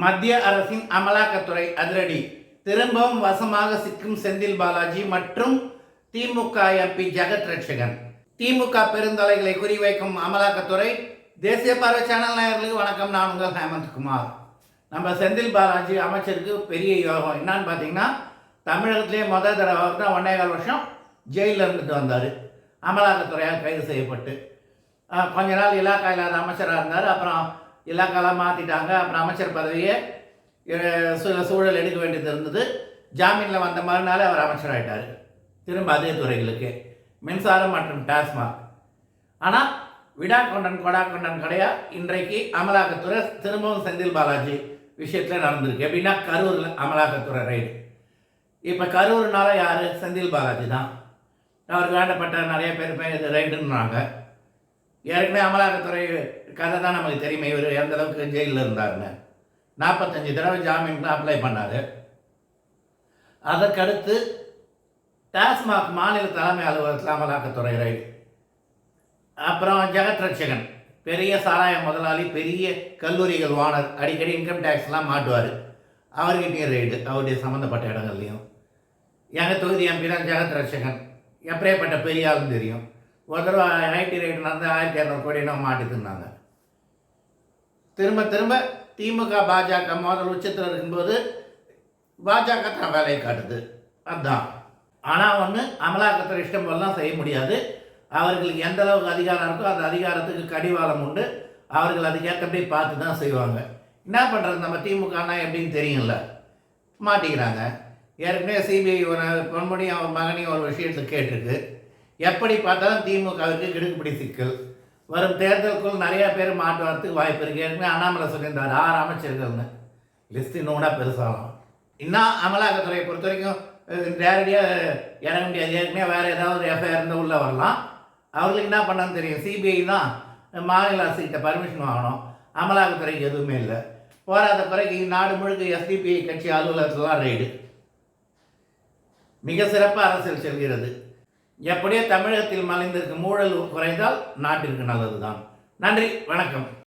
மத்திய அரசின் அமலாக்கத்துறை அதிரடி. திரும்பவும் வசமாக சிக்கும் செந்தில் பாலாஜி மற்றும் திமுக எம்பி ஜெகத் ரட்சகன். திமுக பெருந்தலைகளை குறிவைக்கும் அமலாக்கத்துறை தேசிய பார்வை சேனல் நேயர்களுக்கு வணக்கம். நான் உங்கள் ஹேமந்த் குமார். நம்ம செந்தில் பாலாஜி அமைச்சருக்கு பெரிய யோகம் என்னன்னு பார்த்தீங்கன்னா தமிழகத்திலே முதல் தடவை தான் ஒன்றே கால் வருஷம் ஜெயிலில் இருந்துட்டு வந்தார். அமலாக்கத்துறையால் கைது செய்யப்பட்டு. கொஞ்ச நாள் இலாக்கா இல்லாத அமைச்சராக இருந்தார். அப்புறம் இலாக்காலாம் மாற்றிட்டாங்க அப்புறம் அமைச்சர் பதவியை சில சூழல் எடுக்க வேண்டியது இருந்தது. ஜாமீனில் வந்த மறுநாள் அவர் அமைச்சராயிட்டார் திரும்ப அதே துறைகளுக்கு. மின்சாரம் மற்றும் டாஸ்மாக். ஆனால் விடா கொண்டன் கொடா கொண்டன் கடையா இன்றைக்கு அமலாக்கத்துறை திரும்பவும் செந்தில் பாலாஜி விஷயத்தில் நடந்திருக்கு. எப்படின்னா கரூரில் அமலாக்கத்துறை ரைடு இப்போ கரூர்னால யார்? செந்தில் பாலாஜி தான். அவருக்கு வேண்டப்பட்ட நிறைய பேர் பேர் ரைடுன்றாங்க ஏற்கனவே அமலாக்கத்துறை கதை தான் நமக்கு தெரியுமே இவர் எந்த அளவுக்கு ஜெயிலில் இருந்தாருன்னு. நாற்பத்தஞ்சு தடவை ஜாமீனுக்கு அப்ளை பண்ணார். அதற்கடுத்து டாஸ்மாக் மாநில தலைமை அலுவலகத்தில் அமலாக்கத்துறை ரைடு. அப்புறம் ஜெகத் ரட்சகன் பெரிய சாராய முதலாளி பெரிய கல்லூரிகள் ஓனர் அடிக்கடி இன்கம் டேக்ஸ்லாம் மாட்டுவார். அவர்கிட்டையும் ரைடு அவருடைய சம்மந்தப்பட்ட இடங்கள்லையும். எங்கள் தொகுதி எம்பி தான் ஜெகத் ரட்சகன். எப்படியேப்பட்ட பெரிய தெரியும். ஒரு தடவை ஐடி ரைடு நடந்து ஆயிரத்தி இரநூறு கோடி என்ன மாட்டி திரும்ப திரும்ப திமுக பாஜக மோதல் உச்சத்தில் இருக்கும்போது பாஜக தான் வேலையை காட்டுது. அதுதான் ஆனால் ஒன்று அமலாக்கத்துறை இஷ்டம் போலலாம் செய்ய முடியாது. அவர்களுக்கு எந்த அளவுக்கு அதிகாரம் இருக்கோ அந்த அதிகாரத்துக்கு கடிவாளம் உண்டு. அவர்கள் அதுக்கேற்றபடி பார்த்து தான் செய்வாங்க. என்ன பண்ணுறது நம்ம திமுகனா எப்படின்னு தெரியும்ல. மாட்டிக்கிறாங்க. ஏற்கனவே சிபிஐ ஒரு பொன்முடியும் அவன் மகனையும் ஒரு விஷயத்தை கேட்டிருக்கு. எப்படி பார்த்தாலும் திமுகவுக்கு கிடுக்குப்பிடி சிக்கல். வரும் தேர்தலுக்குள் நிறையா பேர் மாற்று வரத்துக்கு வாய்ப்பு இருக்குது ஏற்கனவே அண்ணாமலை சொல்லியிருந்தார் ஆறு அமைச்சர்கள்னு. லிஸ்ட் இன்னும் கூட பெருசாகும். இன்னும் அமலாக்கத்துறையை பொறுத்த வரைக்கும் நேரடியாக இறங்க முடியாது. ஏற்கனவே வேறு ஏதாவது எஃப்ஐஆர் இருந்தால் உள்ளே வரலாம். அவர்களுக்கு என்ன பண்ணான்னு தெரியும். சிபிஐ தான் மாநில அரசுகிட்ட பர்மிஷன் வாங்கணும். அமலாக்கத்துறைக்கு எதுவுமே இல்லை. போராத குறைக்கு நாடு முழுக்க எஸ்டிபிஐ கட்சி அலுவலகத்துலாம் ரைடு மிக சிறப்பாக அரசியல் செல்கிறது. எப்படியோ தமிழகத்தில் மலைந்திருக்கும் ஊழல் குறைந்தால் நாட்டிற்கு நல்லதுதான். நன்றி வணக்கம்.